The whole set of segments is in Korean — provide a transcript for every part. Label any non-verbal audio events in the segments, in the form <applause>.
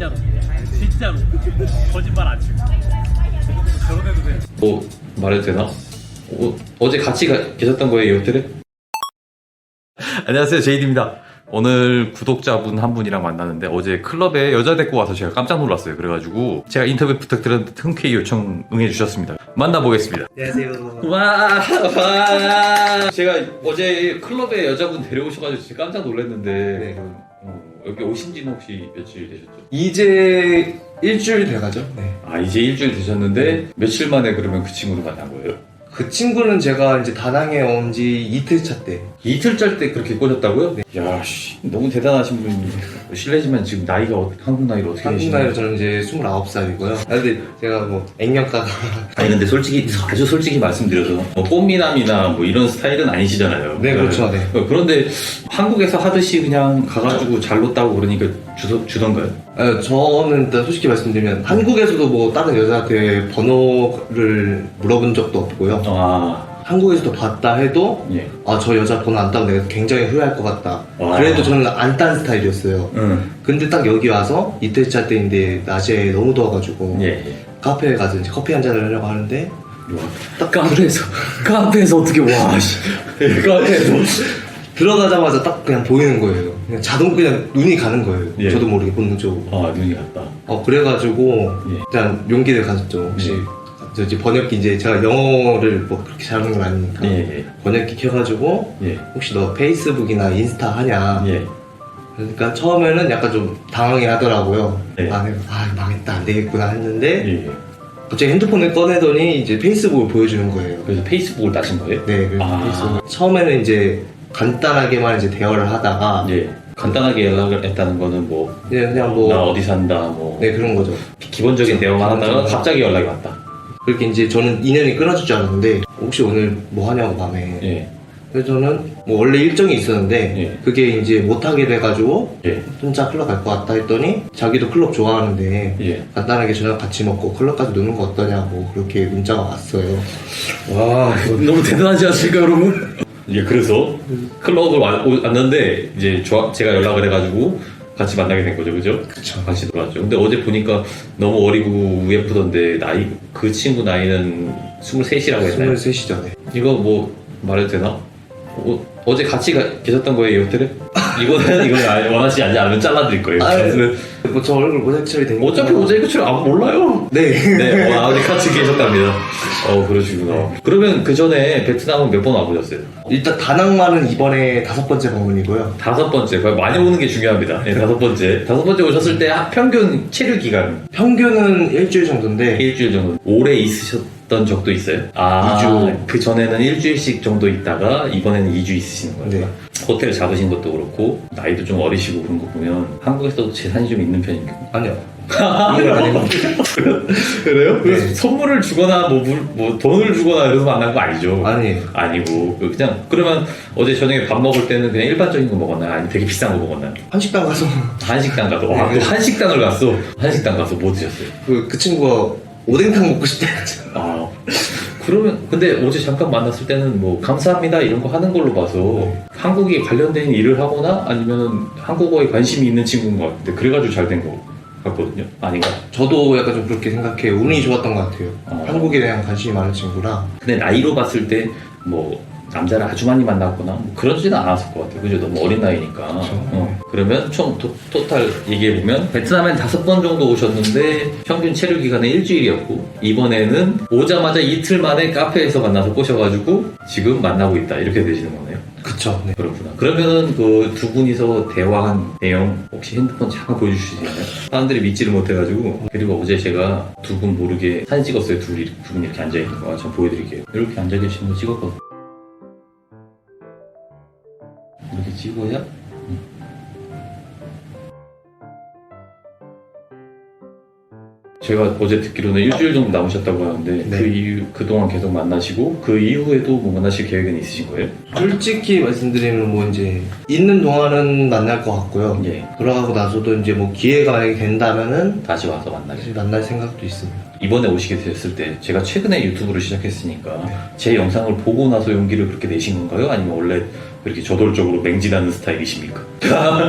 진짜로 진짜로 거짓말 안 치고 결혼해도 돼 뭐 말해도 되나? 어, 어제 같이 가- 계셨던 거예요 이 호텔에? 안녕하세요 제이드입니다 오늘 구독자분 한 분이랑 만났는데 어제 클럽에 여자 데리고 와서 제가 깜짝 놀랐어요 그래가지고 제가 인터뷰 부탁드렸는데 흔쾌히 요청 응해주셨습니다 만나보겠습니다 안녕하세요. 와, 와. 제가 어제 클럽에 여자분 데려오셔가지고 진짜 깜짝 놀랐는데 네. 어, 여기 오신 지는 혹시 며칠 되셨죠? 이제 일주일 돼가죠. 네. 아 이제 일주일 되셨는데 며칠 만에 그러면 그 친구를 만난 거예요? 그 친구는 제가 이제 다낭에 온 지 이틀 차 때. 이틀 때 그렇게 꼬셨다고요? 야, 씨, 너무 대단하신 분이 실례지만 지금 나이가 어- 한국 나이로 어떻게 한국 되시나요? 나이로 저는 이제 29살이고요. 아, 근데 제가 뭐 액면가가 <laughs> 아니 근데 솔직히 아주 솔직히 말씀드려서 뭐 꽃미남이나 뭐 이런 스타일은 아니시잖아요. 네, 그렇죠, 네. 어, 그런데 한국에서 하듯이 그냥 가가지고 잘 놓다고 그러니까 주던가요? 아, 저는 일단 솔직히 말씀드리면 한국에서도 뭐 다른 여자한테 번호를 물어본 적도 없고요. 아, 한국에서도 봤다 해도 예. 아 저 여자 번호 안 따고 내가 굉장히 후회할 것 같다. 와. 그래도 저는 안 딴 스타일이었어요. 응. 근데 딱 여기 와서 이틀 차 때인데 낮에 너무 더워가지고 예, 예. 카페에 가서 이제 커피 한 잔을 하려고 하는데 딱 카페에서 카페에서 어떻게 와 씨. 카페에서 들어가자마자 딱 그냥 보이는 거예요. 그냥 자동 그냥 눈이 가는 거예요. 예. 저도 모르게 본능적으로. 아 눈이 갔다. 어 그래가지고 예. 일단 용기를 가졌죠. 혹시 예. 저 이제 번역기 이제 제가 영어를 뭐 그렇게 잘하는 건 아니니까 예, 번역기 켜가지고 예, 혹시 너 페이스북이나 인스타 하냐? 예. 그러니까 처음에는 약간 좀 당황해 하더라고요. 예. 아, 아 망했다 안 되겠구나 했는데 예. 갑자기 핸드폰을 꺼내더니 이제 페이스북을 보여주는 거예요. 그래서 페이스북을 따신 거예요? 네, 그래서 아. 페이스북. 처음에는 이제 간단하게만 이제 대화를 하다가 예. 간단하게 연락을 했다는 거는 뭐, 이제 그냥 나뭐 어디 산다, 뭐. 네 그런 거죠. 기본적인 대화만 하다가 갑자기 연락이 왔다. 그렇게 이제 저는 인연이 끊어질 줄 알았는데 혹시 오늘 뭐 하냐고 밤에 예. 그래서 저는 뭐 원래 일정이 있었는데 예. 그게 이제 못하게 돼가지고 예. 혼자 클럽 갈 것 같다 했더니 자기도 클럽 좋아하는데 예. 간단하게 저녁 같이 먹고 클럽까지 노는 거 어떠냐고 그렇게 문자가 왔어요 와, 너무 대단하지 않습니까, 여러분? 예, 그래서 클럽을 와- 오- 왔는데, 이제 저- 제가 연락을 해가지고 같이 만나게 된 거죠, 그죠? 그쵸. 같이 놀았죠. 근데 어제 보니까 너무 어리고 예쁘던데, 나이, 그 친구 나이는 23이라고 했나요? 23시죠 네. 이거 뭐 말해도 되나? 어, 제 같이 가- 계셨던 거예요, 이 호텔에? 이거는, 이건 아- 원하시지 않으면 잘라드릴 거예요. 아, 저는 뭐저 얼굴 모자이크 처리 된 어차피 모자이크 처리 안 몰라요. 네 네, 와, 우리 같이 계셨답니다. 어, 그러시구나. 그러면 그 전에 베트남은 몇 번 와보셨어요? 일단 다낭만은 이번에 다섯 번째 방문이고요 다섯 번째. 거의 많이 오는 게 중요합니다. 네, 다섯 번째. 다섯 번째 오셨을 때 한- 평균 체류 기간 평균은 일주일 정도인데 일주일 정도. 오래 있으셨던 적도 있어요? 아, 이주. 그 전에는 일주일씩 정도 있다가 이번에는 2주 있으시는 거예요? 네. 호텔 잡으신 것도 그렇고 나이도 좀 어리시고 그런 거 보면 한국에서도 재산이 좀 있는 편인가요? 아니요 <laughs> 이건 아니고 <laughs> 그래요? 그래서 네. 선물을 주거나 뭐, 물, 뭐 돈을 주거나 이래서 만난 거 아니죠? 아니에요 아니고 그냥 그러면 어제 저녁에 밥 먹을 때는 그냥 일반적인 거 먹었나요? 아니면 되게 비싼 거 먹었나요? 한식당 가서 한식당 가서 와, 네. 또 한식당을 갔어 한식당 가서 뭐 드셨어요? 그, 그 친구가 오뎅탕 먹고 싶다 아 그러면 근데 어제 잠깐 만났을 때는 뭐 감사합니다 이런 거 하는 걸로 봐서 한국에 관련된 일을 하거나 아니면 한국어에 관심이 있는 친구인 것 같은데 그래가지고 잘 된 거 같거든요 아닌가? 저도 약간 좀 그렇게 생각해요. 운이 좋았던 것 같아요. 어. 한국에 대한 관심이 많은 친구라. 근데 나이로 봤을 때 뭐 남자를 아주 많이 만났거나 뭐 그러지는 않았을 것 같아요. 그죠? 너무 어린 나이니까. 그렇죠. 어. 그러면 총 토, 토탈 얘기해 보면 베트남엔 다섯 번 정도 오셨는데 평균 체류 기간은 일주일이었고 이번에는 오자마자 이틀 만에 카페에서 만나서 꼬셔가지고 지금 만나고 있다 이렇게 되시는 거네요. 그쵸. 네. 그렇구나. 그러면은 그 두 분이서 대화한 내용 혹시 핸드폰 잠깐 보여주실 수 있나요? 사람들이 믿지를 못해가지고 그리고 어제 제가 두 분 모르게 사진 찍었어요. 둘이 두 분 이렇게 앉아 있는 거. 좀 보여드릴게요. 이렇게 앉아 계시는 거 찍었거든. 이 음. 제가 어제 듣기로는 일주일 정도 남으셨다고 하는데 네. 그 이후 그동안 계속 만나시고 그 이후에도 뭐 만나실 계획은 있으신 거예요? 솔직히 말씀드리면 뭐 이제 있는 동안은 만날 것 같고요. 예. 돌아가고 나서도 이제 뭐 기회가 만약에 된다면은 다시 와서. 다시 만날 생각도 있습니다. 이번에 오시게 됐을 때 제가 최근에 유튜브를 시작했으니까 네. 제 영상을 보고 나서 용기를 그렇게 내신 건가요? 아니면 원래 그렇게 저돌적으로 맹진하는 스타일이십니까?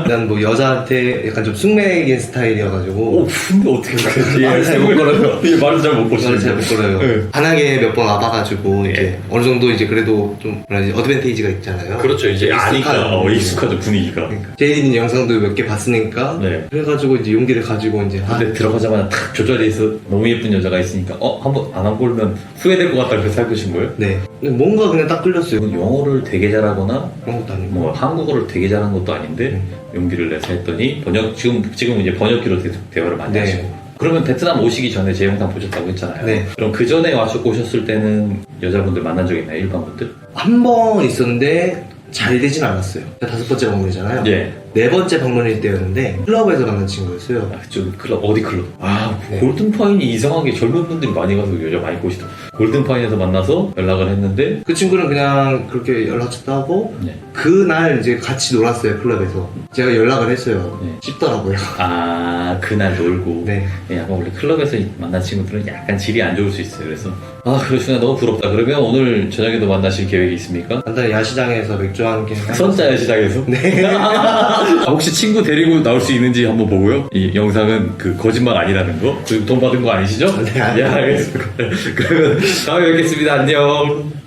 난 뭐 여자한테 약간 좀 숙맥인 스타일이어가지고 오 근데 어떻게 그러지? 말을 잘못 걸어요. 예, 말을 잘 못 걸어요. 말을 잘 못 걸어요. 네. 반하게 몇번 와봐가지고 이제 예. 어느 정도 이제 그래도 좀 뭐라 해야지 어드밴테이지가 있잖아요. 그렇죠 이제 아니까 어, 익숙하죠 분위기가. 그러니까 제이딘 영상도 몇 개 봤으니까 네. 그래가지고 이제 용기를 가지고 이제 아, 근데 들어가자마자 탁 조절해서 너무 예쁜 여자가 있으니까 어 한번 안한 걸면 후회될 것 같다 그래서 살펴신 거예요? 네 근데 뭔가 그냥 딱 끌렸어요. 영어를 되게 잘하거나 그런 것도 아니고 뭐 한국어를 되게 잘한 것도 아닌데 용기를 내서 했더니 번역 지금 지금 이제 번역기로 계속 대화를 많이 네. 하시고 그러면 베트남 오시기 전에 제 영상 보셨다고 했잖아요. 네. 그럼 그 전에 와서 오셨을 때는 여자분들 만난 적 있나요? 일반 분들? 한 번 있었는데 잘 되진 않았어요. 다섯 번째 방문이잖아요. 예. 네 번째 방문일 때였는데 클럽에서 만난 친구였어요. 아, 좀 클럽 어디 클럽? 아 네. 골든파인이 이상하게 젊은 분들이 많이 가서 여자 많이 꼬시더라고. 골든파인에서 만나서 연락을 했는데 그 친구는 그냥 그렇게 연락처도 하고 네. 그날 이제 같이 놀았어요 클럽에서. 제가 연락을 했어요. 네. 씹더라고요. 아 그날 놀고 네. 예, 약간 원래 클럽에서 만난 친구들은 약간 질이 안 좋을 수 있어요. 그래서 아 그러시구나 너무 부럽다. 그러면 오늘 저녁에도 만나실 계획이 있습니까? 간단히 야시장에서 맥주 한 개. 선자 야 시장에서? 네. <laughs> 아, 혹시 친구 데리고 나올 수 있는지 한번 보고요. 이 영상은 그 거짓말 아니라는 거. 돈 받은 거 아니시죠? 네, 아니요. 예, 알겠습니다. <laughs> 그러면 다음에 뵙겠습니다. 안녕.